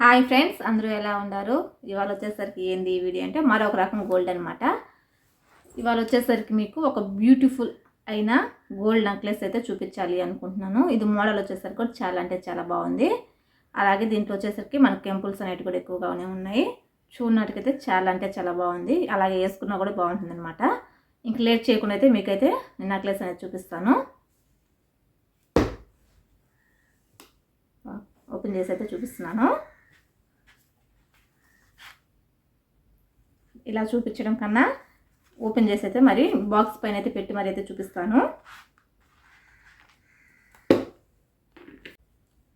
Hi friends అందరూ ఎలా ఉన్నారు? ఇవాళ వచ్చేసరికి ఏంది ఈ వీడియో అంటే మరొక రకం గోల్డ్ అనమాట ఇవాళ వచ్చేసరికి మీకు ఒక బ్యూటిఫుల్ అయిన గోల్డ్ నెక్లెస్ అయితే చూపించాలి అనుకుంటున్నాను. ఇది మోడల్ వచ్చేసరికి కూడా చాలా అంటే చాలా బాగుంది. అలాగే దీంట్లో వచ్చేసరికి మనకి కెంపుల్స్ అనేవి కూడా ఎక్కువగానే ఉన్నాయి. చూడనట్టుకైతే చాలా అంటే చాలా బాగుంది. అలాగే వేసుకున్నా కూడా బాగుంటుంది అనమాట ఇంక లేట్ చేయకుండా అయితే మీకైతే నెక్లెస్ అనేది చూపిస్తాను. ఓపెన్ చేసి అయితే చూపిస్తున్నాను. ఇలా చూపించడం కన్నా ఓపెన్ చేసి అయితే మరి బాక్స్ పైన అయితే పెట్టి మరి అయితే చూపిస్తాను.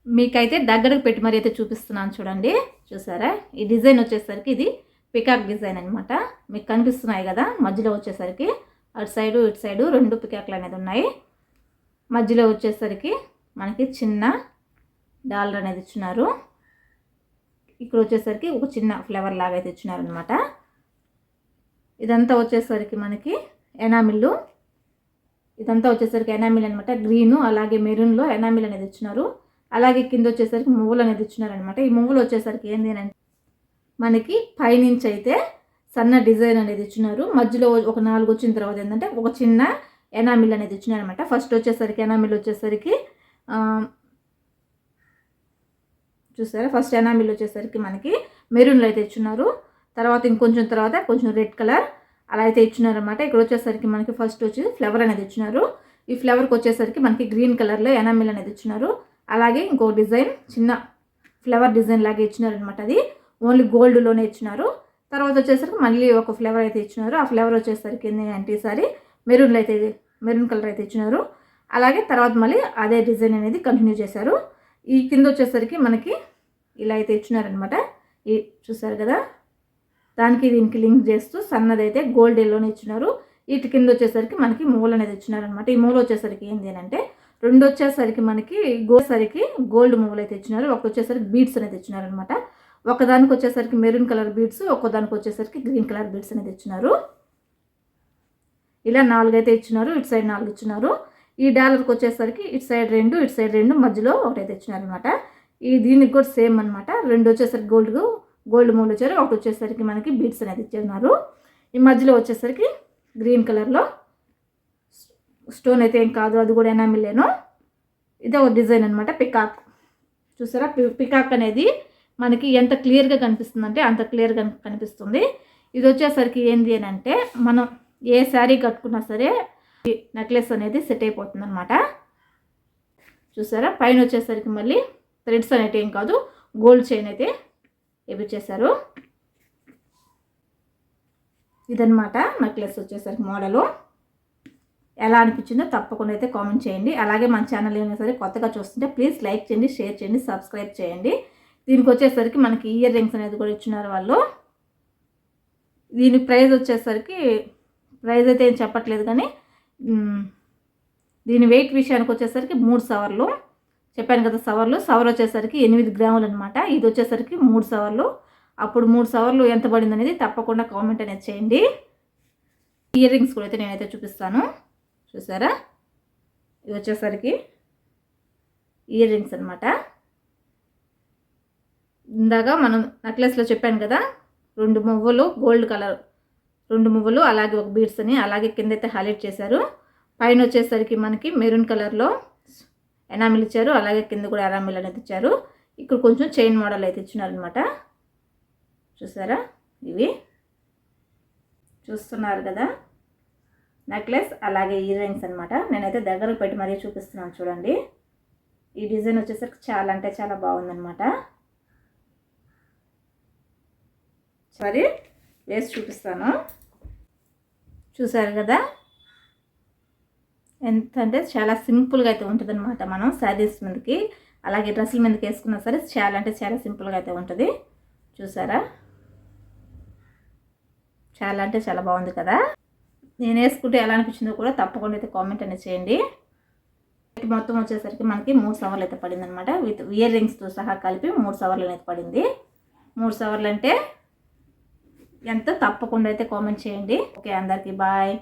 మీకైతే దగ్గరకు పెట్టి మరి అయితే చూపిస్తున్నాను చూడండి. చూసారా? ఈ డిజైన్ వచ్చేసరికి ఇది పికాక్ డిజైన్ అనమాట మీకు కనిపిస్తున్నాయి కదా? మధ్యలో వచ్చేసరికి అటు సైడు ఇటు సైడు రెండు పికాక్లు అనేది ఉన్నాయి. మధ్యలో వచ్చేసరికి మనకి చిన్న డాలర్ అనేది ఇచ్చినారు ఇక్కడ వచ్చేసరికి ఒక చిన్న ఫ్లేవర్ లాగా అయితే ఇచ్చినారు అనమాట ఇదంతా వచ్చేసరికి మనకి ఎనామిల్లు. ఇదంతా వచ్చేసరికి ఎనామిల్ అనమాట గ్రీను అలాగే మెరూన్లో ఎనామిల్ అనేది ఇచ్చినారు. అలాగే కింద వచ్చేసరికి మువ్వులు అనేది ఇచ్చినారు అనమాట ఈ మువ్వులు వచ్చేసరికి ఏంది అంటే మనకి పైనుంచి అయితే సన్న డిజైన్ అనేది ఇచ్చినారు. మధ్యలో ఒక నాలుగు వచ్చిన తర్వాత ఏంటంటే ఒక చిన్న ఎనామిల్ అనేది ఇచ్చినారు అనమాట ఫస్ట్ వచ్చేసరికి ఎనామిల్ వచ్చేసరికి చూసారా? ఫస్ట్ ఎనామిల్ వచ్చేసరికి మనకి మెరూన్లు అయితే ఇచ్చున్నారు తర్వాత ఇంకొంచెం తర్వాత కొంచెం రెడ్ కలర్ అలా అయితే ఇచ్చినారనమాట ఇక్కడ వచ్చేసరికి మనకి ఫస్ట్ వచ్చేసి ఫ్లవర్ అనేది ఇచ్చినారు. ఈ ఫ్లవర్కి వచ్చేసరికి మనకి గ్రీన్ కలర్లో ఎనామిల్ అనేది ఇచ్చినారు. అలాగే ఇంకో డిజైన్ చిన్న ఫ్లవర్ డిజైన్ లాగా ఇచ్చినారనమాట అది. ఓన్లీ గోల్డ్లోనే ఇచ్చినారు. తర్వాత వచ్చేసరికి మళ్ళీ ఒక ఫ్లేవర్ అయితే ఇచ్చినారు. ఆ ఫ్లేవర్ వచ్చేసరికి ఏంటంటే ఈసారి మెరూన్లో అయితే మెరూన్ కలర్ అయితే ఇచ్చినారు. అలాగే తర్వాత మళ్ళీ అదే డిజైన్ అనేది కంటిన్యూ చేశారు. ఈ కింద వచ్చేసరికి మనకి ఇలా అయితే ఇచ్చినారనమాట ఈ చూసారు కదా? దానికి దీనికి లింక్ చేస్తూ సన్నదైతే గోల్డ్ ఎల్లోనే ఇచ్చినారు. వీటి కింద వచ్చేసరికి మనకి మూల అనేది ఇచ్చినారనమాట ఈ మూల వచ్చేసరికి ఏంటి అంటే రెండు వచ్చేసరికి మనకి గోసరికి గోల్డ్ మూవలు అయితే ఇచ్చినారు. ఒక వచ్చేసరికి బీడ్స్ అనేది ఇచ్చినారనమాట ఒకదానికి వచ్చేసరికి మెరూన్ కలర్ బీడ్స్ ఒక్కదానికి వచ్చేసరికి గ్రీన్ కలర్ బీడ్స్ అనేది ఇచ్చినారు. ఇలా నాలుగు అయితే ఇచ్చినారు ఇటు సైడ్ నాలుగు ఇచ్చినారు. ఈ డాలర్కి వచ్చేసరికి ఇటు సైడ్ రెండు ఇటు సైడ్ రెండు మధ్యలో ఒకటైతే ఇచ్చినారనమాట ఈ దీనికి కూడా సేమ్ అనమాట రెండు వచ్చేసరికి గోల్డ్ గోల్డ్ మూడు వచ్చారు ఒకటి వచ్చేసరికి మనకి బీడ్స్ అనేది ఇచ్చేస్తున్నారు. ఈ మధ్యలో వచ్చేసరికి గ్రీన్ కలర్లో స్టోన్ అయితే ఏం కాదు అది కూడా ఎనామిలేను ఇదే ఒక డిజైన్ అనమాట పికాక్. చూసారా? పికాక్ అనేది మనకి ఎంత క్లియర్గా కనిపిస్తుందంటే అంత క్లియర్గా కనిపిస్తుంది. ఇది వచ్చేసరికి ఏంది అని అంటే మనం ఏ శారీ కట్టుకున్నా సరే నెక్లెస్ అనేది సెట్ అయిపోతుంది అనమాట చూసారా? పైన వచ్చేసరికి మళ్ళీ థ్రెడ్స్ అనేవి ఏం కాదు గోల్డ్ చైన్ అయితే చేశారు? ఇదనమాట నెక్లెస్ వచ్చేసరికి మోడలు ఎలా అనిపించిందో తప్పకుండా అయితే కామెంట్ చేయండి. అలాగే మన ఛానల్ ఏమైనా సరే కొత్తగా చూస్తుంటే ప్లీజ్ లైక్ చేయండి షేర్ చేయండి సబ్స్క్రైబ్ చేయండి. దీనికి వచ్చేసరికి మనకి ఇయర్ రింగ్స్ అనేది కూడా ఇచ్చినారు వాళ్ళు. దీని ప్రైస్ వచ్చేసరికి ప్రైస్ అయితే ఏం చెప్పట్లేదు కానీ దీని వెయిట్ విషయానికి వచ్చేసరికి మూడు సవర్లు. చెప్పాను కదా సవర్లు. సవర్ వచ్చేసరికి ఎనిమిది గ్రాములు అనమాట ఇది వచ్చేసరికి మూడు సవర్లు. అప్పుడు మూడు సవర్లు ఎంత పడింది అనేది తప్పకుండా కామెంట్ అనేది చేయండి. ఇయర్ రింగ్స్ కూడా అయితే నేనైతే చూపిస్తాను. చూసారా? ఇది వచ్చేసరికి ఇయర్ రింగ్స్ అనమాట ఇందాక మనం నెక్లెస్లో చెప్పాను కదా రెండు మువ్వలు గోల్డ్ కలర్ రెండు మువ్వలు అలాగే ఒక బీడ్స్ అని అలాగే కింద అయితే హైలైట్ చేశారు. పైన వచ్చేసరికి మనకి మెరూన్ కలర్లో ఎనామిల్ ఇచ్చారు అలాగే కింద కూడా ఎనామిల్ అనేది ఇచ్చారు. ఇక్కడ కొంచెం చైన్ మోడల్ అయితే ఇచ్చినారనమాట చూసారా? ఇవి చూస్తున్నారు కదా? నెక్లెస్ అలాగే ఇయర్ రింగ్స్ అనమాట నేనైతే దగ్గర పెట్టి మరీ చూపిస్తున్నాను చూడండి. ఈ డిజైన్ వచ్చేసరికి చాలా అంటే చాలా బాగుందనమాట సరే వేసి చూపిస్తాను. చూసారు కదా? ఎంత అంటే చాలా సింపుల్గా అయితే ఉంటుంది అనమాట మనం శారీస్ మీదకి. అలాగే డ్రెస్సుల మీదకి వేసుకున్నా సరే చాలా అంటే చాలా సింపుల్గా అయితే ఉంటుంది. చూసారా? చాలా అంటే చాలా బాగుంది కదా? నేను వేసుకుంటే ఎలా అనిపించిందో కూడా తప్పకుండా అయితే కామెంట్ అనేది చేయండి. మొత్తం వచ్చేసరికి మనకి మూడు సవర్లు అయితే పడింది అనమాట విత్ ఇయర్ రింగ్స్తో సహా కలిపి మూడు సవర్లు అయితే పడింది. మూడు సవర్లు అంటే ఎంత? తప్పకుండా అయితే కామెంట్ చేయండి. ఓకే అందరికీ బాయ్.